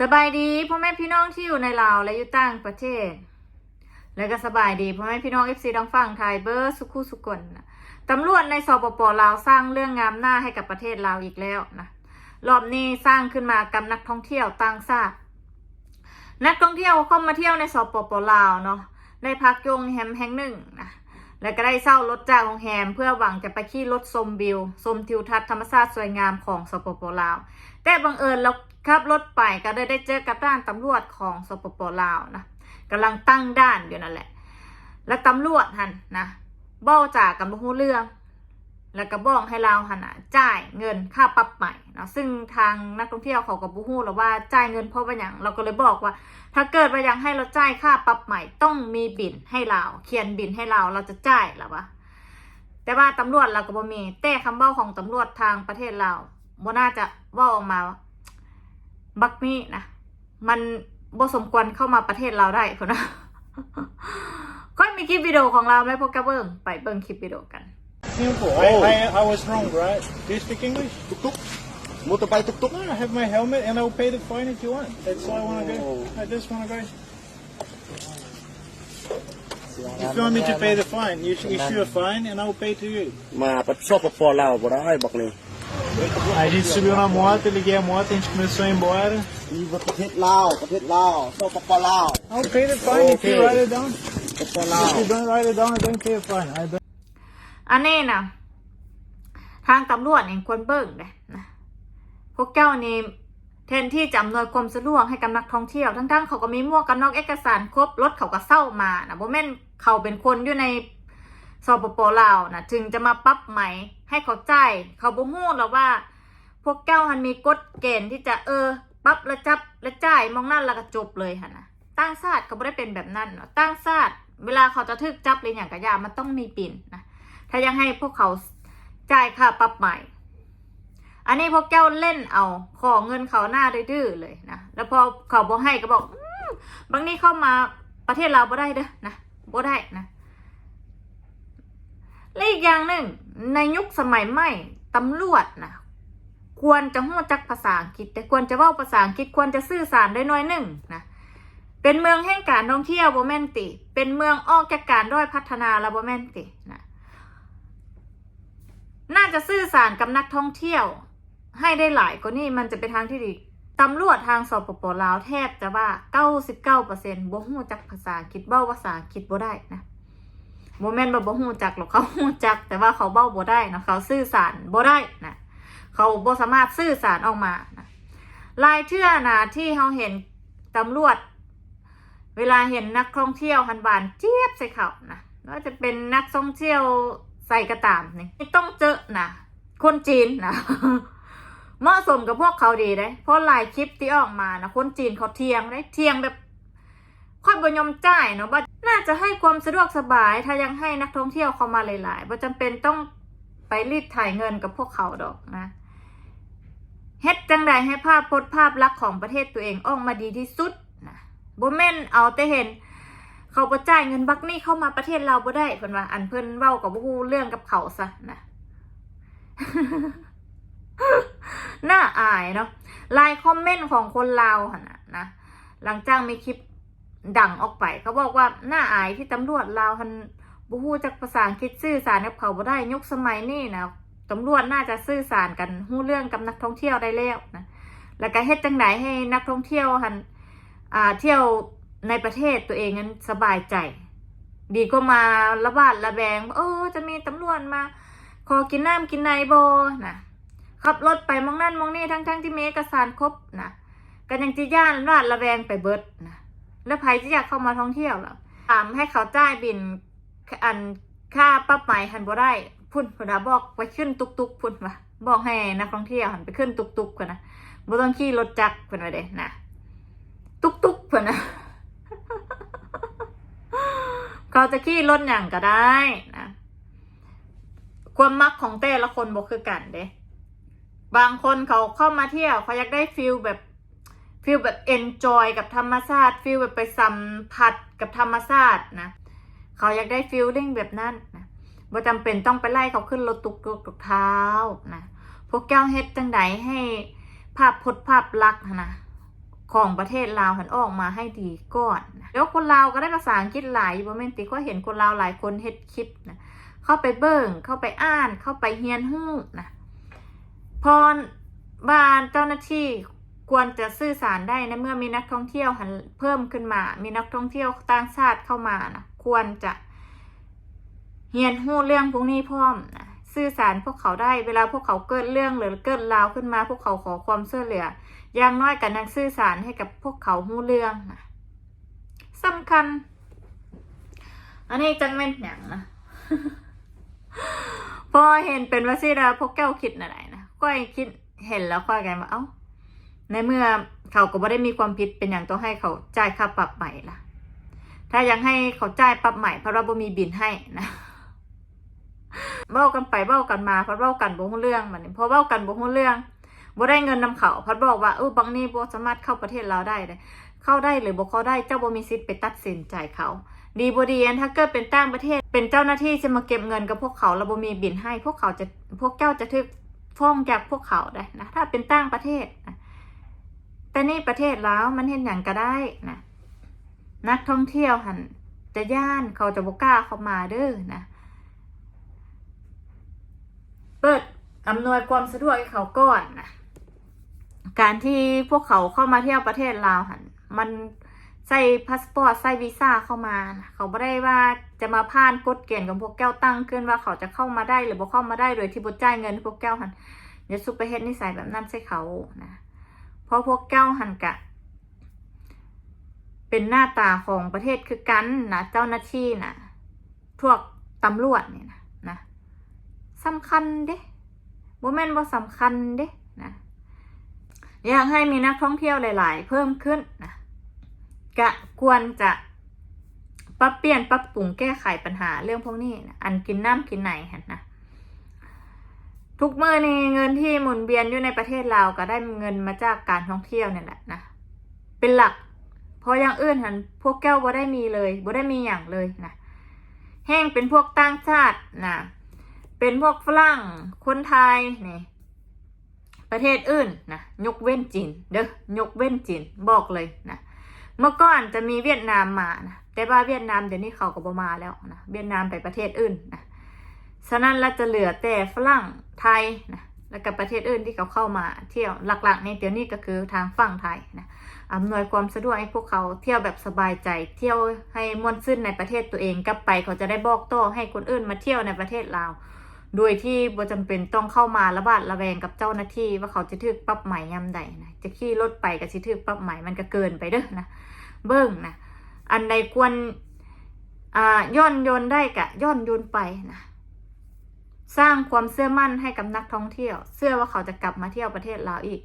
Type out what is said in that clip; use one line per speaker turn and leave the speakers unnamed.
สบายดีพ่อแม่พี่น้องที่อยู่ในลาวและอยู่ต่างประเทศ แล้วก็สบายดีพ่อแม่พี่น้องเอฟซีดังฝั่งไทยเบอร์สุขุสุกนนะตำรวจในสปปลาวสร้างเรื่องงามหน้าให้กับประเทศลาวอีกแล้วนะรอบนี้สร้างขึ้นมากับนักท่องเที่ยวต่างชาตินักท่องเที่ยวเข้ามาเที่ยวในสปปลาวเนาะได้พักโรงแรมแห่งหนึ่งนะแล้วก็ได้เช่ารถจากโรงแรมเพื่อหวังจะไปขี่รถชมวิวชมทิวทัศน์ธรรมชาติสวยงามของสปปลาว แต่บังเอิญเรา ขับรถไปก็ได้ได้เจอกับด้านตำรวจของสปปลาวนะกำลังตั้งด้านอยู่นั่นแหละ แล้วตำรวจหันนะบ้าจากกับหูเรื่อง แล้วก็บอกให้เราหันนะจ่ายเงินค่าปรับใหม่นะซึ่งทางนักท่องเที่ยวเขาก็บ่ฮู้หรอว่าจ่ายเงินเพราะว่าหยังเราก็เลยบอกว่า ถ้าเกิดว่ายังให้เราจ่ายค่าปรับใหม่ต้องมีบินให้เราเขียนบินให้เราเราจะจ่ายหรอวะแต่ว่าตำรวจเราก็บ่มีแต่คำเบ้าของตำรวจทางประเทศเราบ่น่าจะว่าออกมา บักนี้นะมันบ่สมควรเข้ามาประเทศเราได้คนนะก็มีคลิปวิดีโอของเราไหมพวกกระเบิ้งไปเบิ้งคลิปวิดีโอกัน
Simple.
Oh.
I, I, I was wrong, right? Do you speak English?
Tuk tuk. Motorbike tuk tuk.
No, I have my helmet and I will pay the fine if you want. That's all I want to go.
Oh.
I just want to go. If you want me to pay the fine, you should issue a fine and I will pay to you.
มาปัดซอบปปลาวบ่ได้บอกเลย
A gente subiu na moto, eu liguei a moto, a gente começou a ir embora.
มีประเทศลาวประเทศลาวซอบปปลาว
I'll pay the fine if you
Okay.
write it down.
ปปลาว
If you don't write it down, I don't pay a fine. I don't.
อันนี้นะทางตำรวจเองควรเบิ่งเลยนะพวกเจ้านี่แทนที่จะอำนวยความสะดวกให้กับนักท่องเที่ยว ทั้งๆ เขาก็มีหมวกกันน็อกเอกสารครบรถเขาก็เศร้ามานะบ่แม่นเขาเป็นคนอยู่ใน สปปลาวนะจึงจะมาปรับใหม่ให้เขาจ่ายเขาบ่ฮู้หรอกว่า พวกเจ้าหันมีกฎเกณฑ์ที่จะเออปรับแล้วจับแล้วจ่ายมองนั่นแล้วก็จบเลยหันนะตั้งชาติเขาไม่ได้เป็นแบบนั้นเนาะตั้งชาติเวลาเขาจะทึกจับหรืออย่างกระยามันต้องมีปิ่นนะถ้ายังให้พวกเขาจ่ายค่าปรับใหม่ อันนี้พวกเจ้าเล่นเอา ขอเงินเขาหน้าดื้อเลยนะแล้วพอเขาบอกให้ก็บอกบางนี้เข้ามาประเทศเราบ่ได้เด้อนะบ่ได้นะ และอีกอย่างหนึ่งในยุคสมัยใหม่ตำรวจนะควรจะหู้จักภาษาอังกฤษ แต่ควรจะเว้าภาษาอังกฤษควรจะสื่อสารได้น้อยหนึ่งนะเป็นเมืองแห่งการท่องเที่ยวโบแมนติ เป็นเมืองออกจากการด้อยพัฒนาและโบแมนตินะน่าจะสื่อสารกับนักท่องเที่ยว ให้ได้หลายกว่านี้มันจะเป็นทางที่ดีตำรวจทางสปปลาวแทบจะว่า 99%บ่ฮู้จักภาษาอังกฤษเบ้าภาษาอังกฤษบ่ได้นะ บ่แม่นว่าบ่ฮู้จักหรอกเขาฮู้จัก แต่ว่าเขาเบ้าบ่ได้นะเขาสื่อสารบ่ได้นะเขาบ่สามารถสื่อสารออกมานะลายเชื่อนะที่เขาเห็นตำรวจ เวลาเห็นนักท่องเที่ยวหันบานเจี๊ยบใส่เขานะว่าจะเป็นนักท่องเที่ยวใส่กระตามนี่ไม่ต้องเจอนะคนจีนนะเหมาะสมกับพวกเขาดีได้ เพราะลายคลิปที่ออกมานะคนจีนเขาเทียงได้เทียงแบบค่อยบยอมจ่ายเนาะว่า น่าจะให้ความสะดวกสบาย ถ้ายังให้นักท่องเที่ยวเข้ามาหลายๆว่าจำเป็นต้องไปรีดถ่ายเงินกับพวกเขาดอกนะเฮ็ดจังใดให้ภาพพจน์ภาพลักษณ์ของประเทศตัวเองออกมาดีที่สุดนะบ่แม่นเอาแต่เห็น เขาบ่จ่ายเงินบักนี่เข้ามาประเทศเราบ่ได้เพิ่นว่าอันเพิ่นเว้ากับบ่ฮู้เรื่องกับเขาซะนะน่าอายเนาะไลน์คอมเมนต์ของคนลาวหั่นน่ะนะหลังจากมีคลิป ดังออกไป เขาบอกว่าน่าอายที่ตำรวจลาวหันบ่ฮู้จักภาษาอังกฤษสื่อสารกับเขาบ่ได้ยุคสมัยนี้นะตำรวจน่าจะสื่อสารกันฮู้เรื่องกับนักท่องเที่ยวได้แล้วนะแล้วก็เฮ็ดจังไดให้นักท่องเที่ยวหันอ่าเที่ยวในประเทศตัวเองนั้นสบายใจ ดีก็มาระบาดระแวงเออจะมีตำรวจมา ขอกินน้ำกินในโบนะขับรถไปมองนั่นมองนี่ทั้งทั้งๆที่เอกสารครบนะก็ยังจะย่านราดระแวงไปเบิดนะ แล้วใครจะอยากเข้ามาท่องเที่ยวล่ะถามให้เขาจ่ายบินอันค่าปรับใหม่หันบ่ได้พุ่นพุ่นนะบอกไปขึ้นตุกตุกๆพุ่นวะบอกให้นักท่องเที่ยวหันไปขึ้นตุกตุกๆกันนะบ่ต้องขี่รถจักรพุ่นว่าเด้นะตุกตุกๆพุ่นนะเขาจะขี่รถอย่างก็ได้นะความมักของแต่ละคนบ่คือกันเด้บางคนเขาเข้ามาเที่ยวเขาอยากได้ฟิลแบบ ฟิลแบบเอนจอยกับธรรมชาติฟิลแบบไปสัมผัสกับธรรมชาตินะเขาอยากได้ฟิลลิ่งแบบนั้นนะบ่จำเป็นต้องไปไล่เขาขึ้นรถตุกตุกตุกเท้านะพวกแก้วเฮ็ดจังไดให้ภาพพจน์ภาพลักษณ์นะของประเทศลาวหันออกมาให้ดีก่อนนะแล้วคนลาวก็ได้ภาษาอังกฤษหลายอยู่บ่แม่นติก็เห็นคนลาวหลายคนเฮ็ดคลิปนะเข้าไปเบิ่งเข้าไปอ่านเข้าไปเฮียนฮู้นะพอบ้านเจ้าหน้าที่ ควรจะสื่อสารได้ในะเมื่อมีนักท่องเที่ยวเพิ่มขึ้นมา มีนักท่องเที่ยวต่างชาติเข้ามานะควรจะเฮียนฮู้เรื่องพวกนี้พร้อมนะสื่อสารพวกเขาได้เวลาพวกเขาเกิดเรื่องหรือเกิดราวขึ้นมา พวกเขาขอความช่วยเหลือ อย่างน้อยกันนักสื่อสารให้กับพวกเขาหู้เรื่องนะสำคัญ อันนี้จังเป็นอย่างนะพอเห็นเป็นว่าซีดาพวกแก้วคิดอะไรนะก็คิดเห็นแล้วก็กันว่าเอ้า ในเมื่อเขาก็ไม่ได้มีความผิดเป็นอย่างต้องให้เขาจ่ายค่าปรับใหม่ล่ะ ถ้ายังให้เขาจ่ายปรับใหม่เพราะเราบ่มีบินให้นะเบ้ากันไปเบ้ากันมาพราะเบ้ากันบ่ฮู้เรื่องมันนี่พอเบ้ากันบ่ฮู้เรื่องบ่ได้เงินนำเขาพัดบอกว่าเออบางนี่บ่สามารถเข้าประเทศเราได้เลยเข้าได้หรือบ่เข้าได้เจ้าบ่มีสิทธิ์ไปตัดสินใจเขา ดีบ่ดีอันถ้าเกิดเป็นต่างประเทศ เป็นเจ้าหน้าที่จะมาเก็บเงินกับพวกเขาแล้วบ่มีบินให้ พวกเขาจะพวกเจ้าจะถูกฟ้องจากพวกเขาได้นะถ้าเป็นต่างประเทศ แต่นี่ประเทศลาวมันเห็นอย่างก็ได้นะนักท่องเที่ยวหันจะย่านเขาจะบกล้าเข้ามาเด้อนะเปิดอำนวยความสะดวกให้เขาก่อนนะการที่พวกเขาเข้ามาเที่ยวประเทศลาวหันมันใส่พาสปอร์ตใส่วีซ่าเข้ามานะเขาไม่ได้ว่าจะมาผ่านกฎเกณฑ์ของพวกแก้วตั้งขึ้นว่าเขาจะเข้ามาได้หรือบ่เข้ามาได้โดยที่บ่จ่ายเงินพวกแก้วหันอย่าซุปเปอร์เฮดนิสัยแบบนั้นใส่เขานะ เพราะพวกแก้วหันกะ เป็นหน้าตาของประเทศคือกันนะเจ้าหน้าที่นะพวกตำรวจเนี่ยนะนะสำคัญเด้บ่แม่นบ่สำคัญเด้นะอยากให้มีนักท่องเที่ยวหลาย ๆ เพิ่มขึ้นนะกะควรจะปรับเปลี่ยนปรับปรุงแก้ไขปัญหาเรื่องพวกนี้นะอันกินน้ำกินไหนหันนะ ทุกเมื่อนี้เงินที่หมุนเวียนอยู่ในประเทศเราก็ได้เงินมาจากการท่องเที่ยวเนี่ยแหละนะเป็นหลักเพราะอย่างอื่นหันพวกแก้วบ่ได้มีเลยบ่ได้มีอย่างเลยนะแห้งเป็นพวกต่างชาตินะเป็นพวกฝรั่งคนไทยนี่ประเทศอื่นนะยกเว้นจีนเด้อยกเว้นจีนบอกเลยนะเมื่อก่อนจะมีเวียดนามมานะแต่ว่าเวียดนามเดี๋ยวนี้เขาก็บ่มาแล้วนะเวียดนามไปประเทศอื่นนะ ฉะนั้นเราจะเหลือแต่ฝรั่งไทยนะแล้วกับประเทศอื่นที่เขาเข้ามาเที่ยวหลักๆในเดี๋ยวนี้ก็คือทางฝั่งไทยนะอำนวยความสะดวกให้พวกเขาเที่ยวแบบสบายใจ เที่ยวให้ม่วนซื่นในประเทศตัวเองกลับไป เขาจะได้บอกต่อให้คนอื่นมาเที่ยวในประเทศลาวโดยที่บ่จำเป็นต้องเข้ามาระบาดระแวงกับเจ้าหน้าที่ว่าเขาจะถึกปรับใหม่ยามใดนะจะขี่รถไปก็สิถึกปรับใหม่มันก็เกินไปเด้อนะเบิ่งนะอันใดควรอ่าย่อนโยนได้กะย่อนโยนไปนะ สร้างความเชื่อมั่นให้กับนักท่องเที่ยว เชื่อว่าเขาจะกลับมาเที่ยวประเทศเราอีก